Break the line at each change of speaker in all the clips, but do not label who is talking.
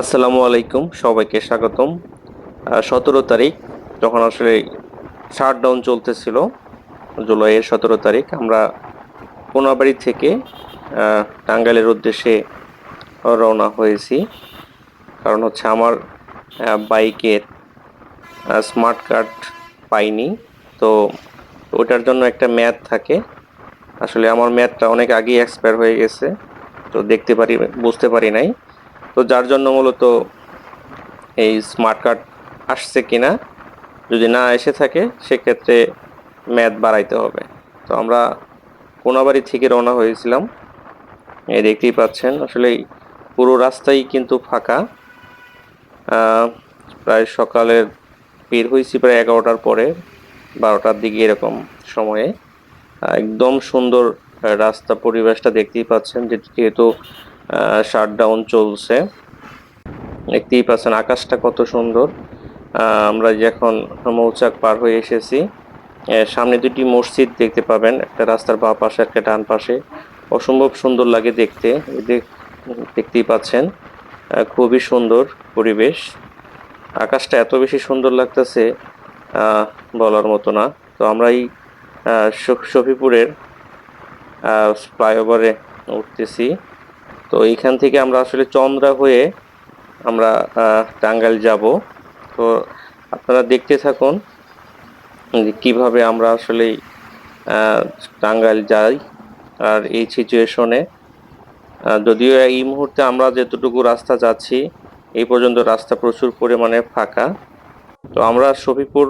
আসসালামু আলাইকুম, সবাইকে স্বাগতম। সতেরো তারিখ যখন আসলে শাটডাউন চলতেছিল, জুলাইয়ের সতেরো তারিখ, আমরা কোনাবাড়ি থেকে টাঙ্গাইলের উদ্দেশ্যে রওনা হয়েছি। কারণ হচ্ছে আমার বাইকের স্মার্ট কার্ড পাইনি। তো ওটার জন্য একটা ম্যাথ থাকে। আসলে আমার ম্যাথটা অনেক আগেই এক্সপায়ার হয়ে গেছে। তো দেখতে পারি, বুঝতে পারি নাই। তো যার জন্য মূলত এই স্মার্ট কার্ড আসছে কিনা, যদি না এসে থাকে, সেক্ষেত্রে ম্যাথ বাড়াইতে হবে। তো আমরা কোনাবাড়ি থেকে রওনা হয়েছিলাম। এই দেখতেই পাচ্ছেন, আসলে পুরো রাস্তাই কিন্তু ফাঁকা। প্রায় সকালের বের হয়েছি প্রায় এগারোটার পরে, বারোটার দিকে এরকম সময়ে। একদম সুন্দর রাস্তা পরিবেশটা দেখতেই পাচ্ছেন, যেহেতু শাটডাউন চলছে। দেখতেই পাচ্ছেন আকাশটা কত সুন্দর। আমরা যে এখন মৌচাক পার হয়ে এসেছি সামনে দুটি মসজিদ দেখতে পাবেন। একটা রাস্তার বাঁ পাশে, একটা ডান পাশে। অসম্ভব সুন্দর লাগে দেখতে। দেখ- দেখতেই পাচ্ছেন খুবই সুন্দর পরিবেশ। আকাশটা এত বেশি সুন্দর লাগতেছে বলার মতো না। তো আমরা এই শফিপুরের ফ্লাইওভারে উঠতেছি। তো এইখান থেকে আমরা আসলে চন্দ্রা হয়ে আমরা টাঙ্গাইল যাব। তো আপনারা দেখতে থাকুন যে কীভাবে আমরা আসলে টাঙ্গাইল যাই আর এই সিচুয়েশনে যদিও এই মুহূর্তে আমরা যেতটুকু রাস্তা যাচ্ছি এই পর্যন্ত রাস্তা প্রচুর পরিমাণে ফাঁকা। তো আমরা শফিপুর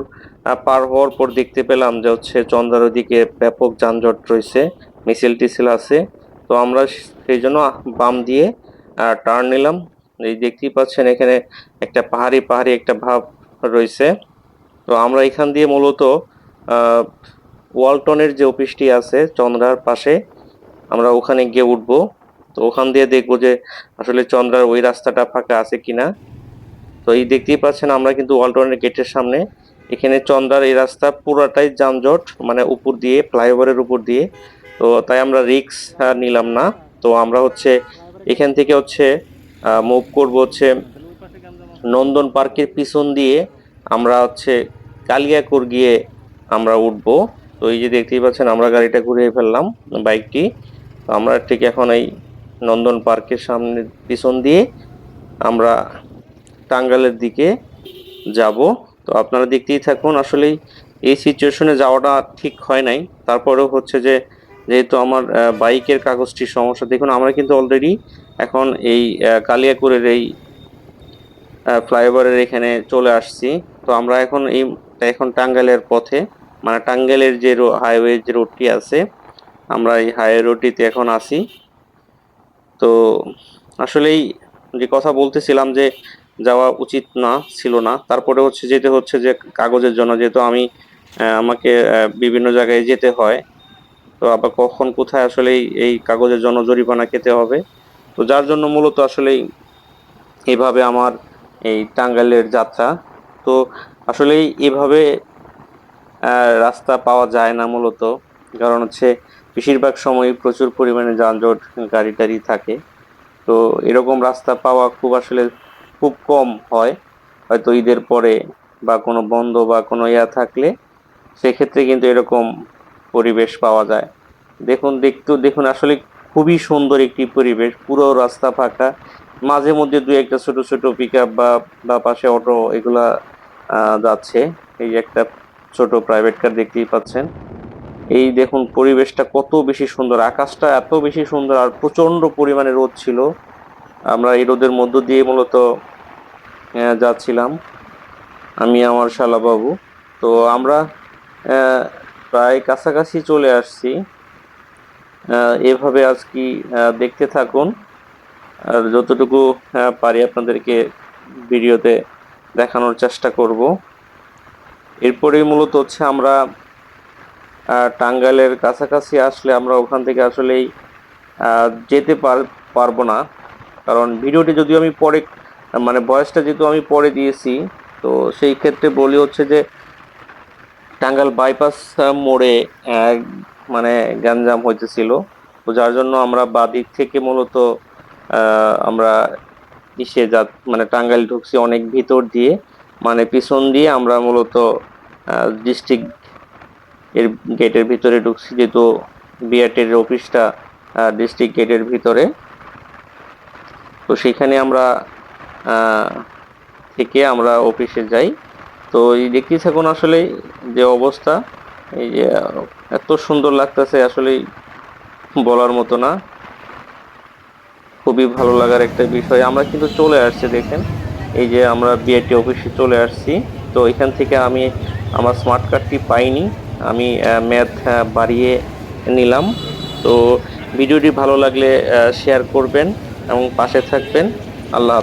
আহ, পার হওয়ার পর দেখতে পেলাম যে হচ্ছে চন্দ্রার ওদিকে ব্যাপক যানজট রয়েছে মিছিল টিছিল আছে। তো আমরা সেই জন্য বাম দিয়ে টার্ন নিলাম। এই দেখতেই পাচ্ছেন এখানে একটা পাহাড়ি পাহাড়ি একটা ভাব রয়েছে। তো আমরা এখান দিয়ে মূলত ওয়ালটনের যে অফিসটি আছে, চন্দ্রার পাশে আমরা ওখানে গিয়ে উঠব। তো ওখান দিয়ে দেখব যে আসলে চন্দ্রার ওই রাস্তাটা ফাঁকা আছে কিনা। তো এই দেখতেই পাচ্ছেন আমরা কিন্তু ওয়ালটনের গেটের সামনে এখানে চন্দ্রার এই রাস্তা পুরাটাই যানজট মানে উপর দিয়ে, ফ্লাইওভারের উপর দিয়ে। তো তাই আমরা রিক্স নিলাম না। তো আমরা হচ্ছে এখান থেকে হচ্ছে মুভ করব হচ্ছে নন্দন পার্কের পিছন দিয়ে আমরা হচ্ছে কালিয়াকুর গিয়ে আমরা উঠবো। তো এই যে দেখতেই পাচ্ছেন আমরা গাড়িটা ঘুরিয়ে ফেললাম বাইকটি। তো আমরা ঠিক এখন এই নন্দন পার্কের সামনে পিছন দিয়ে আমরা টাঙ্গালের দিকে যাব। তো আপনারা দেখতেই থাকুন, আসলেই এই সিচুয়েশনে যাওয়াটা ঠিক হয় নাই। তারপরেও হচ্ছে যে যেহেতু আমার বাইকের কাগজটির সমস্যা, দেখুন আমরা কিন্তু অলরেডি এখন এই কালিয়াকুরের এই ফ্লাইওভারের এখানে চলে আসছি। তো আমরা এখন এই, এখন টাঙ্গাইলের পথে মানে টাঙ্গাইলের যে হাইওয়ে যে রোডটি আছে, আমরা এই হাইওয়ে রোডটিতে এখন আসি তো আসলেই যে কথা বলতেছিলাম যে যাওয়া উচিত না, ছিল না। তারপরে হচ্ছে যেতে হচ্ছে যে কাগজের জন্য, যেহেতু আমি আমাকে বিভিন্ন জায়গায় যেতে হয়। তো আবার কখন কোথায় আসলে এই- কাগজের জন্য জরিমানা খেতে হবে। তো যার জন্য মূলত আসলেই এভাবে আমার এই টাঙ্গাইলের যাত্রা। তো আসলেই এভাবে রাস্তা পাওয়া যায় না মূলত। কারণ হচ্ছে বেশিরভাগ সময় প্রচুর পরিমাণে যানজট, গাড়ি টাড়ি থাকে। তো এরকম রাস্তা পাওয়া খুব আসলে খুব কম হয়। হয়তো ঈদের পরে বা কোনো বন্ধ বা কোনো ইয়া থাকলে, সেক্ষেত্রে কিন্তু এরকম পরিবেশ পাওয়া যায়। দেখুন, দেখতে, দেখুন, আসলে খুবই সুন্দর একটি পরিবেশ। পুরো রাস্তা ফাঁকা। মাঝে মধ্যে দু একটা ছোট ছোট পিক বা বা পাশে অটো এগুলা যাচ্ছে। এই একটা ছোট প্রাইভেট কার দেখতেই পাচ্ছেন। এই দেখুন, পরিবেশটা কত বেশি সুন্দর। আকাশটা এত বেশি সুন্দর আর প্রচণ্ড পরিমাণে রোদ ছিল। আমরা এই রোদের মধ্য দিয়ে মূলত যাচ্ছিলাম। আমি, আমার শালাবাবু। তো আমরা প্রায় কাছাকাছি চলে আসছি। এভাবে আজ কি দেখতে থাকুন। আর যতটুকু পারি আপনাদেরকে ভিডিওতে দেখানোর চেষ্টা করব। এরপরেই মূলত হচ্ছে আমরা টাঙ্গাইলের কাছাকাছি আসলে আমরা ওখান থেকে আসলেই যেতে পার, পারব না। কারণ ভিডিওটি যদিও আমি পরে মানে বয়সটা যেহেতু আমি পরে দিয়েছি, তো সেই ক্ষেত্রে বলি হচ্ছে যে টাঙ্গাইল বাইপাস মোড়ে মানে গ্যাঞ্জাম হইতেছিল। তো যার জন্য আমরা বাদিক থেকে মূলত আমরা ইসে যা মানে টাঙ্গাইল ঢুকছি অনেক ভিতর দিয়ে। মানে পিছন দিয়ে আমরা মূলত ডিস্ট্রিক্ট এর গেটের ভিতরে ঢুকছি, যেহেতু বিআরটির অফিসটা ডিস্ট্রিক্ট গেটের ভিতরে। তো সেখানে আমরা থেকে আমরা অফিসে যাই। তো এই দেখতেই থাকুন আসলে যে অবস্থা। এই যে, এত সুন্দর লাগতেছে আসলে বলার মতো না। খুবই ভালো লাগার একটা বিষয়। আমরা কিন্তু চলে আসছি, দেখেন। এই যে আমরা বিআরটি অফিসে চলে আসছি। তো এখান থেকে আমি আমার স্মার্ট কার্ডটি পাইনি। আমি ম্যাথ বাড়িয়ে নিলাম। তো ভিডিওটি ভালো লাগলে শেয়ার করবেন এবং পাশে থাকবেন। আল্লাহ